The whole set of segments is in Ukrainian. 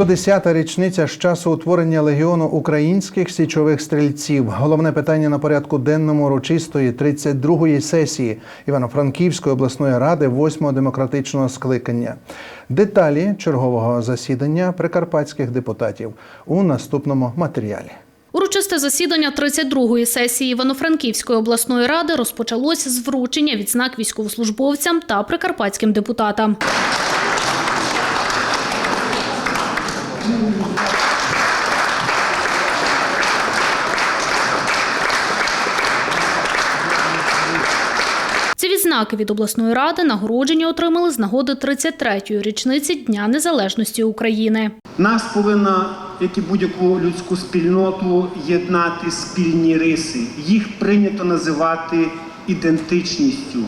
110-та річниця з часу утворення легіону українських січових стрільців. Головне питання на порядку денному урочистої 32-ї сесії Івано-Франківської обласної ради 8-го демократичного скликання. Деталі чергового засідання прикарпатських депутатів у наступному матеріалі. Урочисте засідання 32-ї сесії Івано-Франківської обласної ради розпочалось з вручення відзнак військовослужбовцям та прикарпатським депутатам. Ці відзнаки від обласної ради нагородження отримали з нагоди 33-ї річниці Дня Незалежності України. Нас повинна, як і будь-яку людську спільноту, єднати спільні риси. Їх прийнято називати ідентичністю.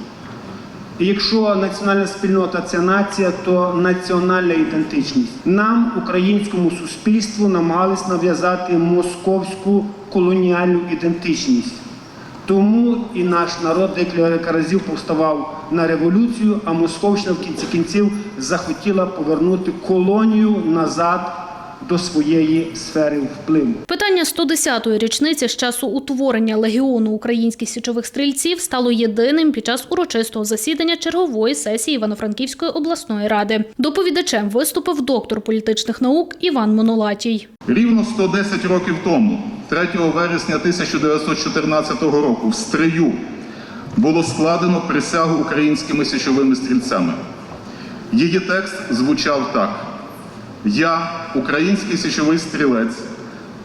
Якщо національна спільнота це нація, то національна ідентичність. Нам, українському суспільству, намагались нав'язати московську колоніальну ідентичність. Тому і наш народ декілька разів повставав на революцію, а Московщина в кінці кінців захотіла повернути колонію назад до своєї сфери впливу. Питання 110-ї річниці з часу утворення легіону українських січових стрільців стало єдиним під час урочистого засідання чергової сесії Івано-Франківської обласної ради. Доповідачем виступив доктор політичних наук Іван Монолатій. Рівно 110 років тому, 3 вересня 1914 року, в Стрию було складено присягу українськими січовими стрільцями. Її текст звучав так: Я, український січовий стрілець,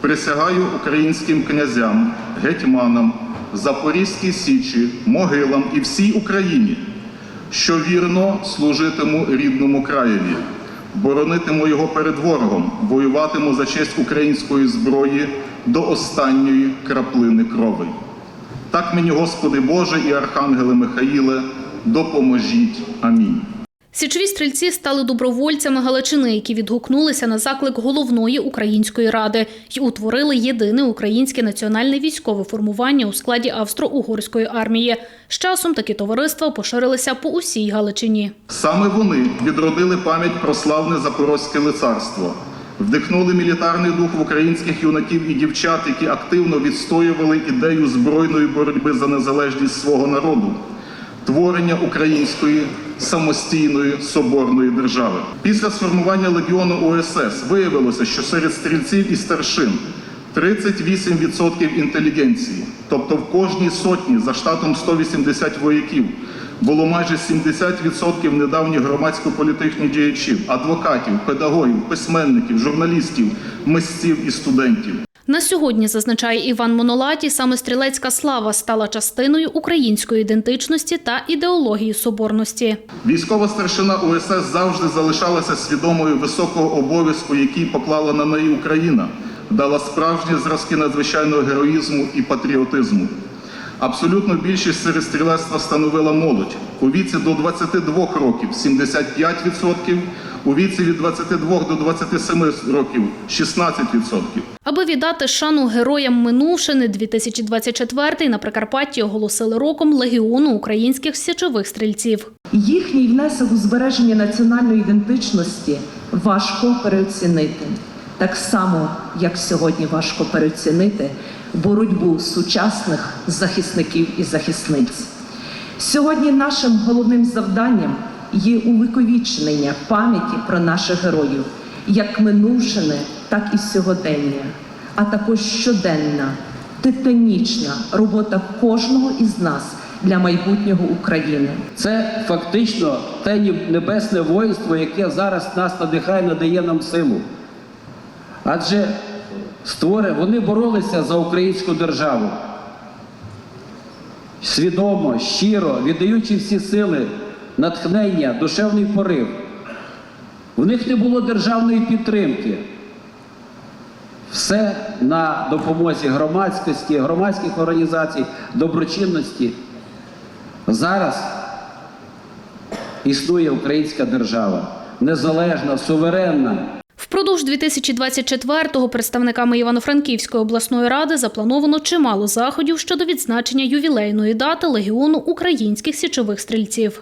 присягаю українським князям, гетьманам, Запорізькій Січі, могилам і всій Україні, що вірно служитиму рідному краєві, боронитиму його перед ворогом, воюватиму за честь української зброї до останньої краплини крови. Так мені, Господи Боже і Архангеле Михаїле, допоможіть. Амінь. Січові стрільці стали добровольцями Галичини, які відгукнулися на заклик головної української ради й утворили єдине українське національне військове формування у складі Австро-Угорської армії. З часом такі товариства поширилися по усій Галичині. Саме вони відродили пам'ять про славне Запорозьке лицарство, вдихнули мілітарний дух в українських юнаків і дівчат, які активно відстоювали ідею збройної боротьби за незалежність свого народу, творення української самостійної соборної держави. Після сформування легіону ОСС виявилося, що серед стрільців і старшин 38% інтелігенції, тобто в кожній сотні за штатом 180 вояків, було майже 70% недавніх громадсько-політичних діячів, адвокатів, педагогів, письменників, журналістів, митців і студентів. На сьогодні, зазначає Іван Монолатій, саме стрілецька слава стала частиною української ідентичності та ідеології соборності. Військова старшина УСС завжди залишалася свідомою високого обов'язку, який поклала на неї Україна, дала справжні зразки надзвичайного героїзму і патріотизму. Абсолютну більшість серед стрілецтва становила молодь. У віці до 22 років 75%, у віці від 22 до 27 років 16%. Аби віддати шану героям минувшини 2024 на Прикарпатті оголосили роком легіону українських січових стрільців. Їхній внесок у збереження національної ідентичності важко переоцінити. Так само, як сьогодні важко переоцінити боротьбу сучасних захисників і захисниць. Сьогодні нашим головним завданням є увіковічнення пам'яті про наших героїв, як минувшини, так і сьогодення, а також щоденна, титанічна робота кожного із нас для майбутнього України. Це фактично те небесне воїнство, яке зараз нас надихає, надає нам силу. Адже створи, вони боролися за українську державу. Свідомо, щиро, віддаючи всі сили, натхнення, душевний порив. В них не було державної підтримки. Все на допомозі громадськості, громадських організацій, доброчинності. Зараз існує українська держава, незалежна, суверенна. Впродовж 2024-го представниками Івано-Франківської обласної ради заплановано чимало заходів щодо відзначення ювілейної дати легіону українських січових стрільців.